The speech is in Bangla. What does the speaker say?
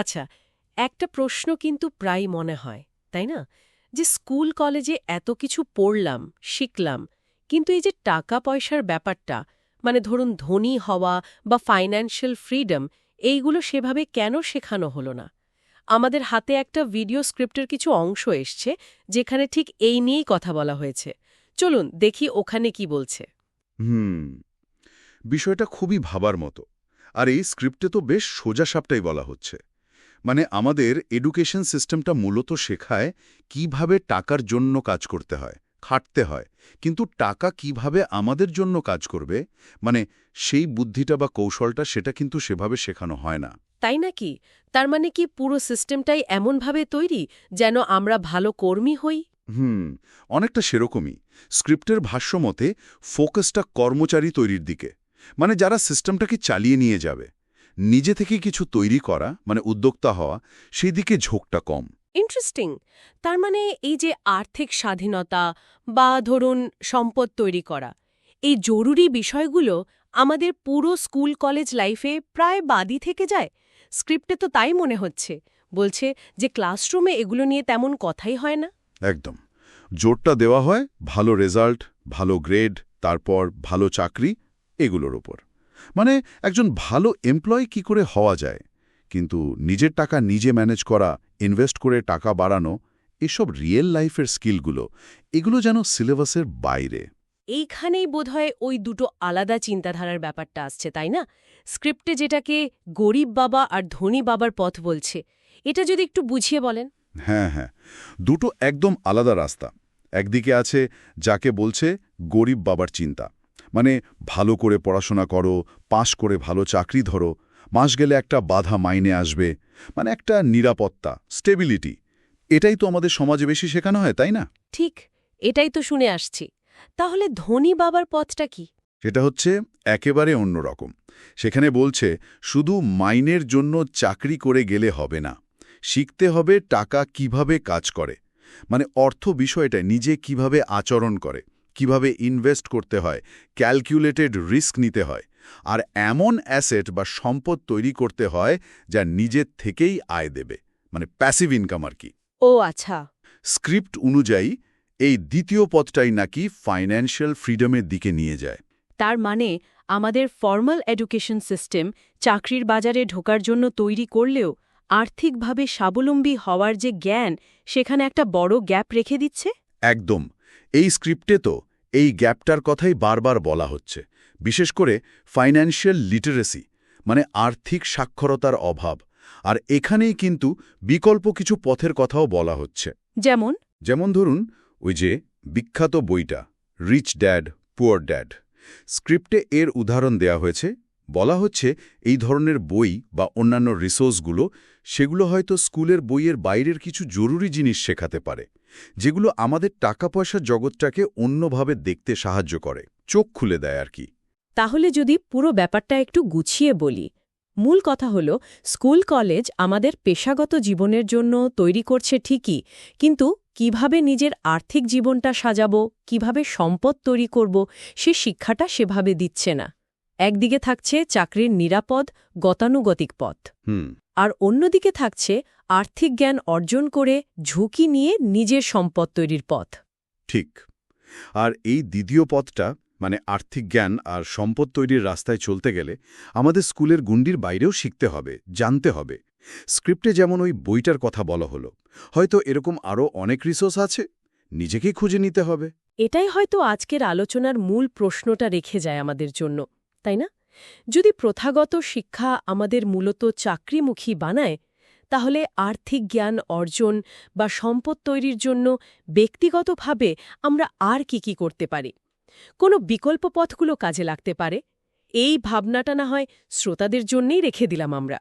আচ্ছা একটা প্রশ্ন কিন্তু প্রায় মনে হয়, তাই না? যে স্কুল কলেজে এত কিছু পড়লাম, শিখলাম, কিন্তু এই যে টাকা পয়সার ব্যাপারটা মানে ধরুন ধনী হওয়া বা ফাইন্যান্সিয়াল ফ্রিডম এইগুলো সেভাবে কেন শেখানো হলো না? আমাদের হাতে একটা ভিডিও স্ক্রিপ্টের কিছু অংশ এসছে, যেখানে ঠিক এই নিয়েই কথা বলা হয়েছে। চলুন দেখি ওখানে কি বলছে। হুম, বিষয়টা খুবই ভাবার মতো, আর এই স্ক্রিপ্টে তো বেশ সোজা সোজাসাপটাই বলা হচ্ছে। মানে আমাদের এডুকেশন সিস্টেমটা মূলত শেখায় কীভাবে টাকার জন্য কাজ করতে হয় খাটতে হয়। কিন্তু টাকা কীভাবে আমাদের জন্য কাজ করবে মানে সেই বুদ্ধিটা বা কৌশলটা সেটা কিন্তু সেভাবে শেখানো হয় না। তাই নাকি? তার মানে কি পুরো সিস্টেমটাই এমনভাবে তৈরি যেন আমরা ভালো কর্মী হই? হুম অনেকটা সেরকমই। স্ক্রিপ্টের ভাষ্যমতে ফোকাসটা কর্মচারী তৈরির দিকে মানে যারা সিস্টেমটাকে চালিয়ে নিয়ে যাবে। নিজে থেকে কিছু তৈরি করা মানে উদ্যোক্তা হওয়া সেই দিকে ঝোঁকটা কম। ইন্টারেস্টিং তার মানে এই যে আর্থিক স্বাধীনতা বা ধরুন সম্পদ তৈরি করা এই জরুরি বিষয়গুলো আমাদের পুরো স্কুল কলেজ লাইফে প্রায় বাদই থেকে যায়। স্ক্রিপ্টে তো তাই মনে হচ্ছে বলছে যে ক্লাসরুমে এগুলো নিয়ে তেমন কথাই হয় না। একদম। জোরটা দেওয়া হয় ভালো রেজাল্ট ভালো গ্রেড তারপর ভালো চাকরি এগুলোর ওপর। মানে একজন ভালো এমপ্লয় কি করে হওয়া যায়? কিন্তু নিজের টাকা নিজে ম্যানেজ করা ইনভেস্ট করে টাকা বাড়ানো এসব রিয়েল লাইফের স্কিলগুলো এগুলো যেন সিলেবাসের বাইরে। এইখানেই বোধহয় ওই দুটো আলাদা চিন্তাধারার ব্যাপারটা আসছে তাই না? স্ক্রিপ্টে যেটাকে গরিব বাবা আর ধনী বাবার পথ বলছে এটা যদি একটু বুঝিয়ে বলেন। হ্যাঁ হ্যাঁ। দুটো একদম আলাদা রাস্তা। একদিকে আছে যাকে বলছে গরিব বাবার চিন্তা মানে ভালো করে পড়াশোনা করো পাশ করে ভালো চাকরি ধরো মাস গেলে একটা বাধা মাইনে আসবে মানে একটা নিরাপত্তা স্টেবিলিটি এটাই তো আমাদের সমাজে বেশি শেখানো হয় তাই না? ঠিক এটাই তো শুনে আসছি। তাহলে ধনী বাবার পথটা কি? সেটা হচ্ছে একেবারে অন্যরকম সেখানে বলছে শুধু মাইনের জন্য চাকরি করে গেলে হবে না শিখতে হবে টাকা কীভাবে কাজ করে মানে অর্থ বিষয়টা নিজে কীভাবে আচরণ করে। কীভাবে ইনভেস্ট করতে হয় ক্যালকুলেটেড রিস্ক নিতে হয় আর এমন অ্যাসেট বা সম্পদ তৈরি করতে হয় যা নিজের থেকেই আয় দেবে মানে প্যাসিভ ইনকাম আর কি। ও আচ্ছা। স্ক্রিপ্ট অনুযায়ী এই দ্বিতীয় পথটাই নাকি ফাইন্যান্সিয়াল ফ্রিডমের দিকে নিয়ে যায়। তার মানে আমাদের ফর্মাল এডুকেশন সিস্টেম চাকরির বাজারে ঢোকার জন্য তৈরি করলেও আর্থিকভাবে স্বাবলম্বী হওয়ার যে জ্ঞান সেখানে একটা বড় গ্যাপ রেখে দিচ্ছে? একদম। এই স্ক্রিপ্টে তো এই গ্যাপটার কথাই বারবার বলা হচ্ছে বিশেষ করে ফাইন্যান্সিয়াল লিটারেসি মানে আর্থিক সাক্ষরতার অভাব আর এখানেই কিন্তু বিকল্প কিছু পথের কথাও বলা হচ্ছে। যেমন? যেমন ধরুন ওই যে বিখ্যাত বইটা রিচ ড্যাড পুয়ার ড্যাড স্ক্রিপ্টে এর উদাহরণ দেয়া হয়েছে বলা হচ্ছে এই ধরনের বই বা অন্যান্য রিসোর্সগুলো, সেগুলো হয়তো স্কুলের বইয়ের বাইরের কিছু জরুরি জিনিস শেখাতে পারে, যেগুলো আমাদের টাকা পয়সার জগৎটাকে অন্যভাবে দেখতে সাহায্য করে, চোখ খুলে দেয় আর কি। তাহলে যদি পুরো ব্যাপারটা একটু গুছিয়ে বলি, মূল কথা হলো, স্কুল কলেজ আমাদের পেশাগত জীবনের জন্য তৈরি করছে ঠিকই, কিন্তু কীভাবে নিজের আর্থিক জীবনটা সাজাবো, কীভাবে সম্পদ তৈরি করব, সে শিক্ষাটা সেভাবে দিচ্ছে না। একদিকে থাকছে চাকরির নিরাপদ গতানুগতিক পথ। হুম। আর অন্যদিকে থাকছে আর্থিক জ্ঞান অর্জন করে ঝুঁকি নিয়ে নিজের সম্পদ তৈরির পথ। ঠিক। আর এই দ্বিতীয় পথটা মানে আর্থিক জ্ঞান আর সম্পদ তৈরির রাস্তায় চলতে গেলে আমাদের স্কুলের গুন্ডির বাইরেও শিখতে হবে জানতে হবে। স্ক্রিপ্টে যেমন ওই বইটার কথা বলা হলো হয়তো এরকম আরও অনেক রিসোর্স আছে নিজেকেই খুঁজে নিতে হবে। এটাই হয়তো আজকের আলোচনার মূল প্রশ্নটা রেখে যায় আমাদের জন্য। তাই না? যদি প্রথাগত শিক্ষা আমাদের মূলত চাকরিমুখী বানায়, তাহলে আর্থিক জ্ঞান অর্জন বা সম্পদ তৈরির জন্য ব্যক্তিগতভাবে আমরা আর কি কি করতে পারি? কোনো বিকল্প পথগুলো কাজে লাগতে পারে? এই ভাবনাটা না হয় শ্রোতাদের জন্যেই রেখে দিলাম আমরা।